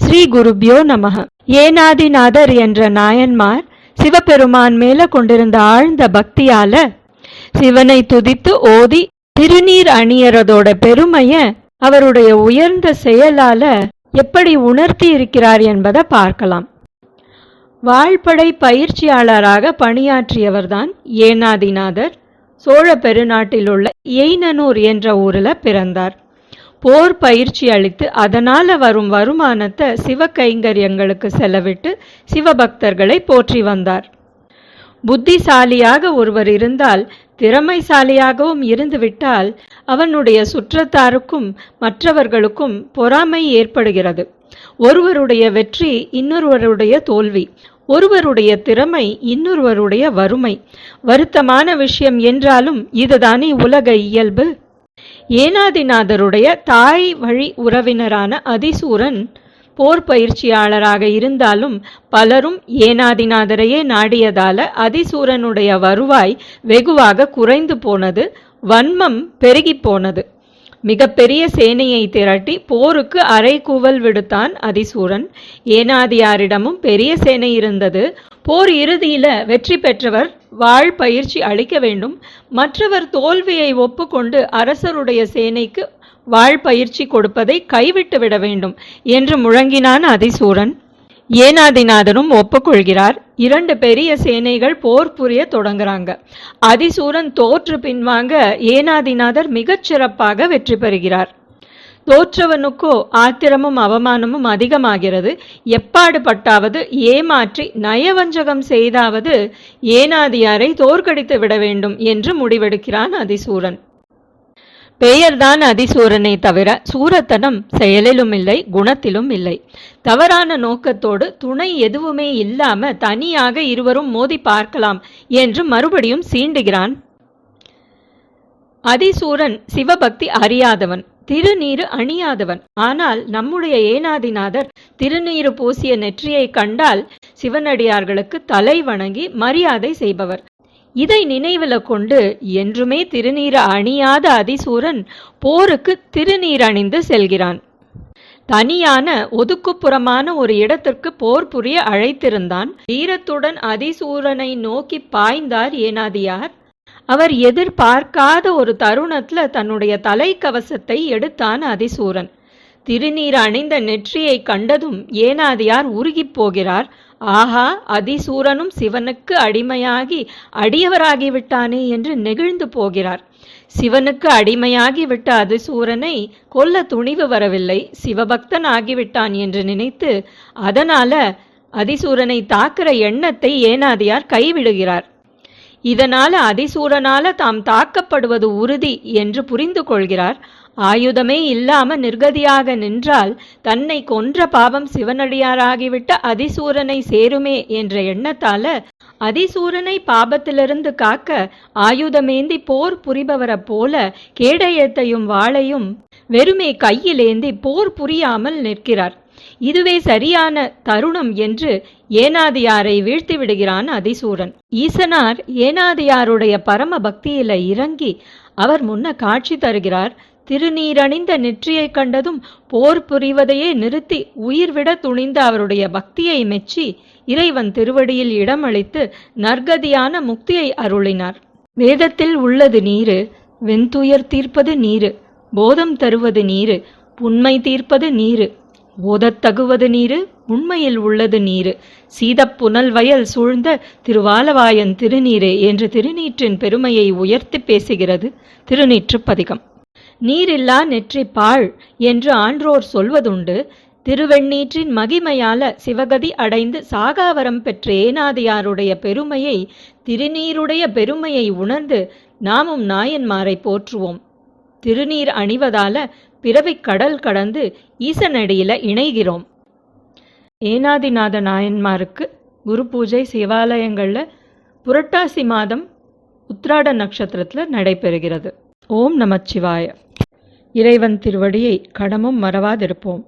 ஸ்ரீ குருப்யோ நமக. ஏனாதிநாதர் என்ற நாயன்மார் சிவபெருமான் மேல கொண்டிருந்த ஆழ்ந்த பக்தியால சிவனை துதித்து ஓதி திருநீர் அணியறதோட பெருமைய அவருடைய உயர்ந்த செயலால எப்படி உணர்த்தி இருக்கிறார் என்பதை பார்க்கலாம். வாழ்படை பயிற்சியாளராக பணியாற்றியவர்தான் ஏனாதிநாதர். சோழ பெருநாட்டில் உள்ள எய்னனூர் என்ற ஊரில் பிறந்தார். போர் பயிற்சி அளித்து அதனால் வரும் வருமானத்தை சிவ கைங்கரியங்களுக்கு செலவிட்டு சிவபக்தர்களை போற்றி வந்தார். புத்திசாலியாக ஒருவர் இருந்தால் திறமைசாலியாகவும் இருந்துவிட்டால் அவனுடைய சுற்றத்தாருக்கும் மற்றவர்களுக்கும் பொறாமை ஏற்படுகிறது. ஒருவருடைய வெற்றி இன்னொருவருடைய தோல்வி ஒருவருடைய திறமை இன்னொருவருடைய வறுமை. வருத்தமான விஷயம் என்றாலும் இதுதானே உலக இயல்பு? ஏனாதிநாதருடைய தாய் வழி உறவினரான அதிசூரன் போர் பயிற்சியாளராக இருந்தாலும் பலரும் ஏனாதிநாதரையே நாடியதால அதிசூரனுடைய வருவாய் வெகுவாக குறைந்து போனது வன்மம் பெருகி போனது. மிகப்பெரிய சேனையை திரட்டி போருக்கு அரைக்கூவல் விடுத்தான் அதிசூரன். ஏனாதியாரிடமும் பெரிய சேனை இருந்தது. போர் இறுதியில வெற்றி பெற்றவர் வாழ் பயிற்சி அளிக்க வேண்டும். மற்றவர் தோல்வியை ஒப்புக்கொண்டு அரசருடைய சேனைக்கு வாழ் பயிற்சி கொடுப்பதை கைவிட்டு விட வேண்டும் என்று முழங்கினான் அதிசூரன். ஏனாதிநாதனும் ஒப்புக்கொள்கிறார். இரண்டு பெரிய சேனைகள் போர் புரிய தொடங்குறாங்க. அதிசூரன் தோற்று பின்வாங்க ஏனாதிநாதர் மிகச் சிறப்பாக வெற்றி பெறுகிறார். தோற்றவனுக்கோ ஆத்திரமும் அவமானமும் அதிகமாகிறது. எப்பாடு பட்டாவது ஏமாற்றி நயவஞ்சகம் செய்தாவது ஏனாதியாரை தோற்கடித்து விட வேண்டும் என்று முடிவெடுக்கிறான் அதிசூரன். பெயர்தான் அதிசூரனை தவிர சூரத்தனம் செயலிலும் இல்லை குணத்திலும் இல்லை. தவறான நோக்கத்தோடு துணை எதுவுமே இல்லாம தனியாக இருவரும் மோதி பார்க்கலாம் என்று மறுபடியும் சீண்டுகிறான். அதிசூரன் சிவபக்தி அறியாதவன். திருநீரு அணியாதவன். ஆனால் நம்முடைய ஏனாதிநாதர் திருநீரு பூசிய நெற்றியை கண்டால் சிவனடியார்களுக்கு தலை வணங்கி மரியாதை செய்பவர். இதை நினைவில் கொண்டு என்றுமே திருநீர் அணியாத அதிசூரன் போருக்கு திருநீர் அணிந்து செல்கிறான். தனியான ஒதுக்குப்புறமான ஒரு இடத்திற்கு போர் புரிய அழைத்திருந்தான். வீரத்துடன் அதிசூரனை நோக்கி பாய்ந்தார் ஏனாதியார். அவர் எதிர்பார்க்காத ஒரு தருணத்துல தன்னுடைய தலைக்கவசத்தை எடுத்தான் அதிசூரன். திருநீர் அணிந்த நெற்றியை கண்டதும் ஏனாதியார் உருகிப் போகிறார். ஆஹா அதிசூரனும் சிவனுக்கு அடிமையாகி அடியவராகிவிட்டானே என்று நெகிழ்ந்து போகிறார். சிவனுக்கு அடிமையாகிவிட்ட அதிசூரனை கொல்ல துணிவு வரவில்லை. சிவபக்தன் ஆகிவிட்டான் என்று நினைத்து அதனால அதிசூரனை தாக்குற எண்ணத்தை ஏனாதியார் கைவிடுகிறார். இதனால் அதிசூரனால தாம் தாக்கப்படுவது உறுதி என்று புரிந்து கொள்கிறார். ஆயுதமே இல்லாம நிர்கதியாக நின்றால் தன்னை கொன்ற பாவம் சிவனடியாராகிவிட்ட அதிசூரனை சேருமே என்ற எண்ணத்தால அதிசூரனை பாபத்திலிருந்து காக்க ஆயுதமேந்தி போர் புரிபவரை போல கேடயத்தையும் வாளையும் வெறுமே கையிலேந்தி போர் புரியாமல் நிற்கிறார். இதுவே சரியான தருணம் என்று ஏனாதியாரை வீழ்த்தி விடுகிறான் அதிசூரன். ஈசனார் ஏனாதியாருடைய பரம பக்தியில இறங்கி அவர் முன்ன காட்சி தருகிறார். திருநீரணிந்த நெற்றியை கண்டதும் போர் புரிவதையே நிறுத்தி உயிர்விட துணிந்த அவருடைய பக்தியை மெச்சி இறைவன் திருவடியில் இடமளித்து நற்கதியான முக்தியை அருளினார். வேதத்தில் உள்ளது நீரு வெண்துயர் தீர்ப்பது நீரு போதம் தருவது நீரு புண்மை தீர்ப்பது நீரு. ஓதத்தகுவது நீரு உண்மையில் உள்ளது நீரு. சீதப்புனல் வயல் சூழ்ந்த திருவாலவாயன் திருநீரே என்று திருநீற்றின் பெருமையை உயர்த்தி பேசுகிறது திருநீற்று பதிகம் நீரில்லா நெற்றி பாழ் என்று ஆன்றோர் சொல்வதுண்டு. திருவெண்ணீற்றின் மகிமையால சிவகதி அடைந்து சாகாவரம் பெற்ற ஏனாதியாருடைய பெருமையை திருநீருடைய பெருமையை உணர்ந்து நாமும் நாயன்மாரை போற்றுவோம். திருநீர் அணிவதால பிறவி கடல் கடந்து ஈசனடியில இணைகிறோம். ஏனாதிநாத நாயன்மாருக்கு குரு பூஜை சிவாலயங்களில் புரட்டாசி மாதம் உத்ராட நட்சத்திரத்தில் நடைபெறுகிறது. ஓம் நமச்சிவாய. இறைவன் திருவடியை கடமும் மறவாதிருப்போம்.